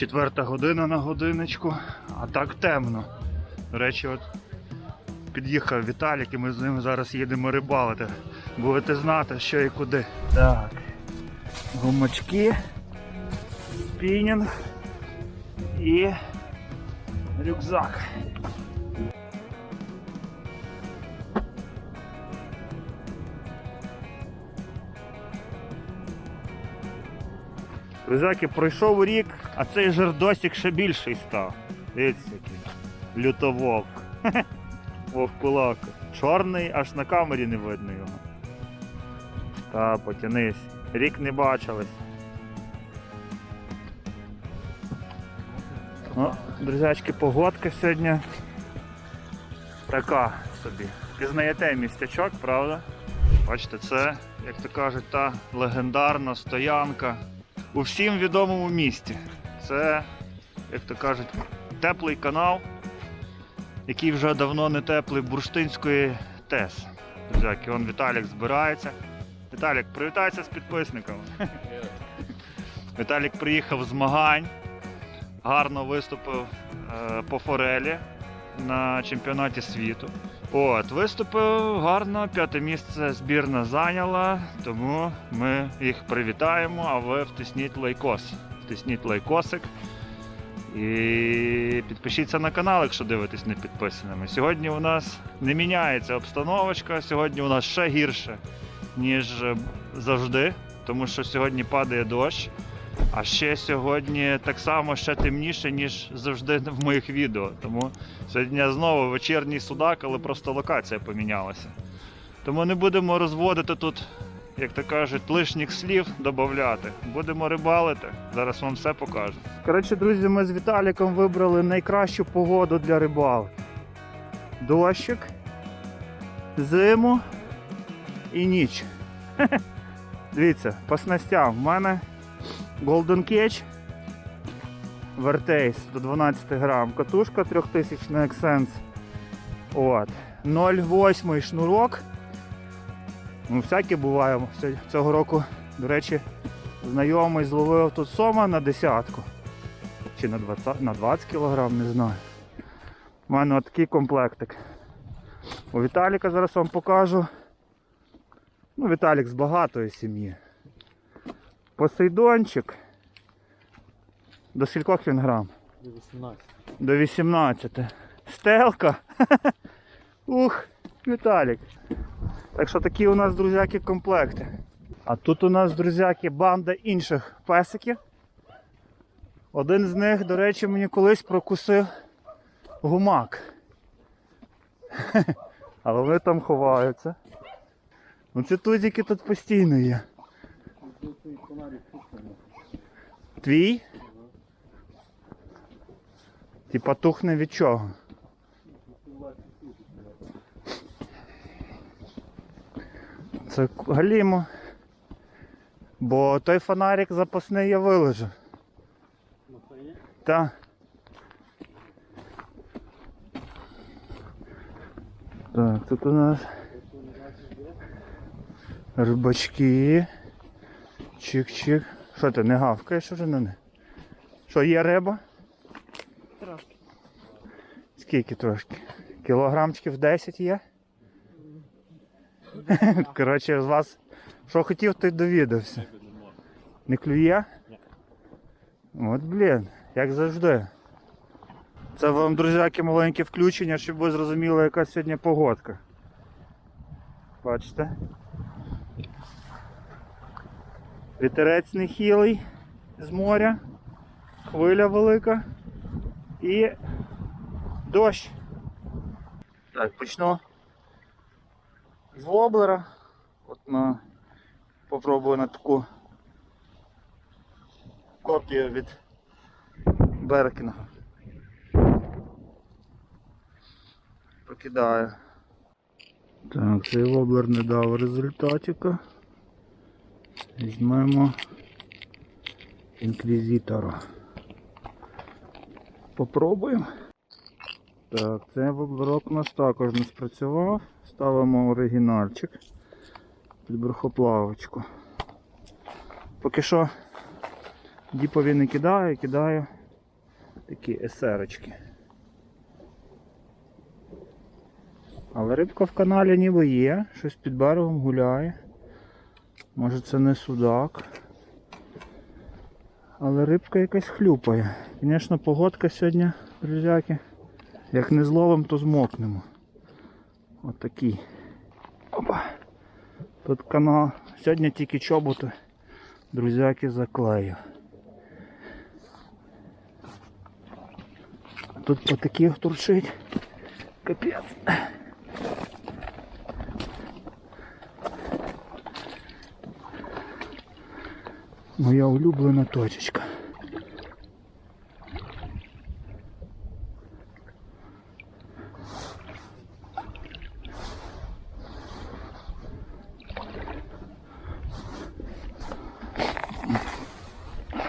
Четверта година на годиночку, а так темно. До речі, от під'їхав Віталік і ми з ним зараз їдемо рибалити. Будете знати, що і куди. Так. Гумачки, спінінг і рюкзак. Друзяки, пройшов рік, а цей жердосик ще більший став. Дивіться який. Лютовок. Вовкулак. Чорний, аж на камері не видно його. Та, потянись. Рік не бачились. Ну, друзячки, погодка сьогодні така собі. Пізнаєте містячок, правда? Бачите, це, як то кажуть, та легендарна стоянка у всім відомому місті. Це, як то кажуть, теплий канал, який вже давно не теплий бурштинської ТЕС. Друзяки, он Віталік збирається. Віталік, привітайся з підписниками. Віталік приїхав з змагань, гарно виступив е, по форелі на чемпіонаті світу. От, виступив гарно, п'яте місце збірна зайняла, тому ми їх привітаємо, а ви втисніть лайкос. Втисніть лайкосик. І підпишіться на канал, якщо дивитесь не підписаними. Сьогодні у нас не міняється обстановочка, сьогодні у нас ще гірше, ніж завжди, тому що сьогодні падає дощ. А ще сьогодні так само ще темніше, ніж завжди в моїх відео. Тому сьогодні знову вечірній судак, але просто локація помінялася. Тому не будемо розводити тут, як то кажуть, лишніх слів додати. Будемо рибалити. Зараз вам все покажу. Коротше, друзі, ми з Віталіком вибрали найкращу погоду для рибалки. Дощик, зиму і ніч. Дивіться, по снастям. В мене Golden Catch Vertace до 12 грам. Катушка 3000 Xsense. От. 0,8 шнурок. Ну, всяке буває. Цього року, до речі, знайомий зловив тут сома на десятку. Чи на 20, на 20 кг, не знаю. У мене такий комплектик. У Віталіка зараз вам покажу. Ну, Віталік з багатої сім'ї. Посейдончик. До скількох він грам? До 18. До 18. Стелка. Ух, Віталік. Так що такі у нас, друзяки, комплекти. А тут у нас, друзяки, банда інших песиків. Один з них, до речі, мені колись прокусив гумак. Але вони там ховаються. Ну ці тузики тут постійно є. Твій? Типа тухне від чого? Це галімо. Бо той фонарик запасний я виложив. Та. Так, тут у нас рибачки. Чик-чик. Що ти не гавкаєш уже на них? Що, є риба? Трошки. Скільки трошки? Кілограмчиків 10 є? Коротше, з вас що хотів, той довідався. Не клює? От блін, як завжди. Це вам, друзяки, маленьке включення, щоб ви зрозуміли, яка сьогодні погодка. Бачите? Вітерець нехилий з моря, хвиля велика і дощ. Так, почну з воблера. От на попробую на таку копію від Беркінга. Покидаю. Так, цей воблер не дав результатика. Візьмемо інквізитора. Попробуємо. Так, цей воблерок у нас також не спрацював. Ставимо оригінальчик під брухоплавочку. Поки що діпові не кидаю, кидаю Такі есерочки. Але рибка в каналі ніби є, щось під берегом гуляє. Може це не судак. Але рибка якась хлюпає. Звісно, погодка сьогодні, друзяки. Як не зловим, то змокнемо. Отакий. Опа. Тут канал. Сьогодні тільки чоботи, друзяки, заклею. Тут отаких турчить. Капець. Моя улюблена точечка.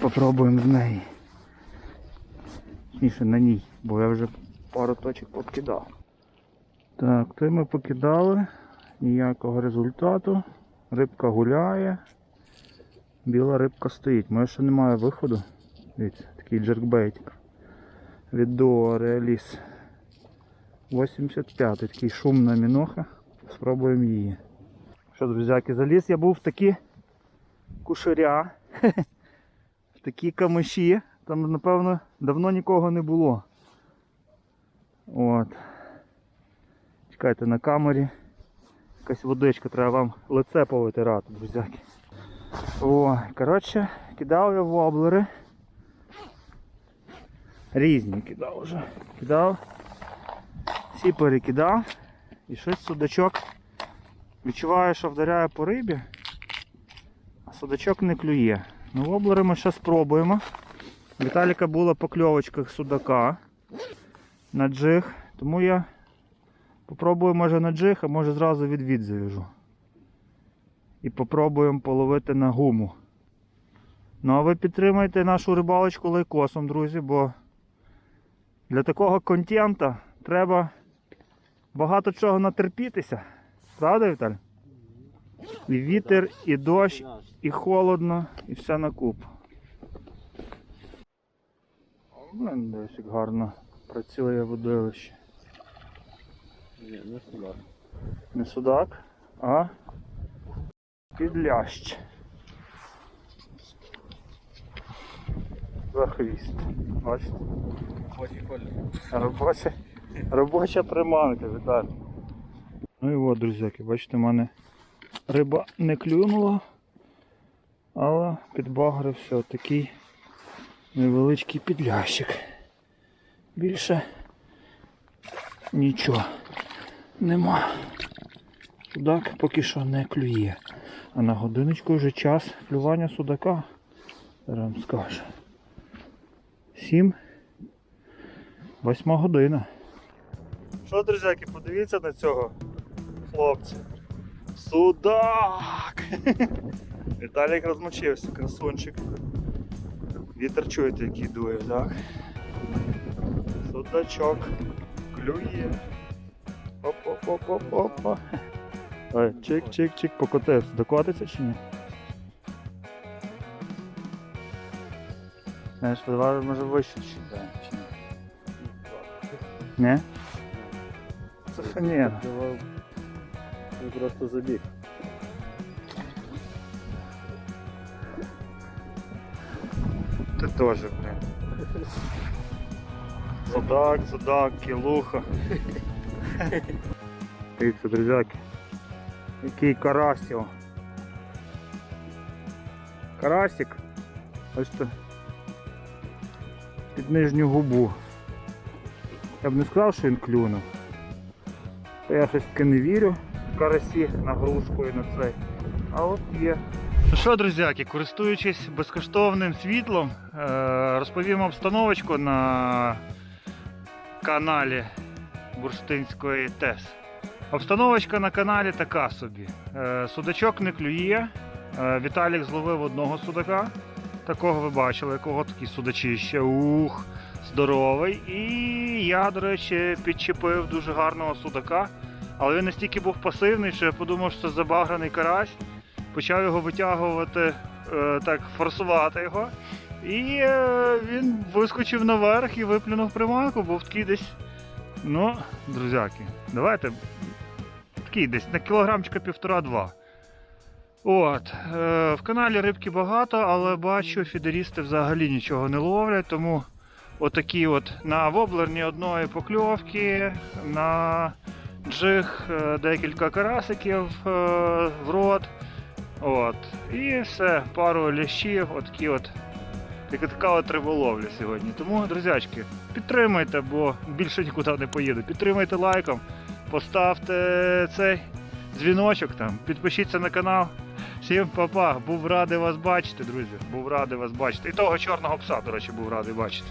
Попробуємо з неї. Точніше на ній, бо я вже пару точок покидав. Так, то ми покидали. Ніякого результату. Рибка гуляє. Біла рибка стоїть. Може ще немає виходу. Дивіться, такий джеркбейтик. Від Дуо Реаліс. 85 такий шумна міноха. Спробуємо її. Що, друзяки, заліз я був в такі кушаря. В такі камиші. Там, напевно, давно нікого не було. От. Чекайте на камері. Якась водичка, треба вам лице повитирати, друзяки. О, коротше, кидав я воблери. Різні кидав вже. Кидав. Всі перекидав. І щось судачок. Відчуваю, що вдаряє по рибі, а судачок не клює. Ну, воблери ми ще спробуємо. Віталіка була покльовочка судака на джиг, тому я попробую може на джиг, а може зразу відвід завяжу. І попробуємо половити на гуму. Ну а ви підтримайте нашу рибалочку лайкосом, друзі, бо для такого контента треба багато чого натерпітися. Правда, Віталь? І вітер, і дощ, і холодно, і все на куп. Блин, десь як гарно працює водилище. Ні, не сюди. Не судак, а підлящ. За хвіст. Бачите? Робоча, робоча приманка, Віталій. Ну і от, друзяки, бачите, в мене риба не клюнула, але підбагрився отакий невеличкий підлящик. Більше нічого нема. Судак поки що не клює. А на годиночку вже час клювання судака. Зараз вам скажу. Сім. Восьма година. Що, друзяки, подивіться на цього хлопця. Судак! Віталік розмочився, красунчик. Вітер чуєте, який дує, так? Судачок. Клює. Оп-оп-оп-оп-опа. Чик-чик-чик, покотився. Докотиться чи ні? Знаєш, давай може вище чи ні? Не? Це фанера. Він просто забіг. Ти теж, блин. Судак, судак, кілуха. Дивіться, друзяки. Який карасів. Карасик. Ось то. Під нижню губу. Я б не сказав, що він клюнув. Та я щось таки не вірю карасі на на цей. А от є. Ну що, друзяки, користуючись безкоштовним світлом, е, розповім обстановочку на каналі Бурштинської ТЕС. Обстановочка на каналі така собі. Е, Судачок не клює. Е, Віталік зловив одного судака. Такого ви бачили, якого такі судачище. Ух, здоровий. І я, до речі, підчепив дуже гарного судака. Але він настільки був пасивний, що я подумав, що це забаграний карась почав його витягувати, е, так, форсувати його. І він вискочив наверх і виплюнув приманку, був такий десь. Ну, друзяки, давайте. Такий десь на кілограмчика півтора-два. От. Е, в каналі рибки багато, але бачу, фідерісти взагалі нічого не ловлять, тому отакі от на воблер ні одної покльовки, на джиг е, декілька карасиків е, в рот. От. І все, пару лящів, отакі от. Така, така от риболовля сьогодні. Тому, друзячки, підтримайте, бо більше нікуди не поїду. Підтримайте лайком, поставте цей дзвіночок там, підпишіться на канал. Всім па-па, був радий вас бачити, друзі. Був радий вас бачити. І того чорного пса, до речі, був радий бачити.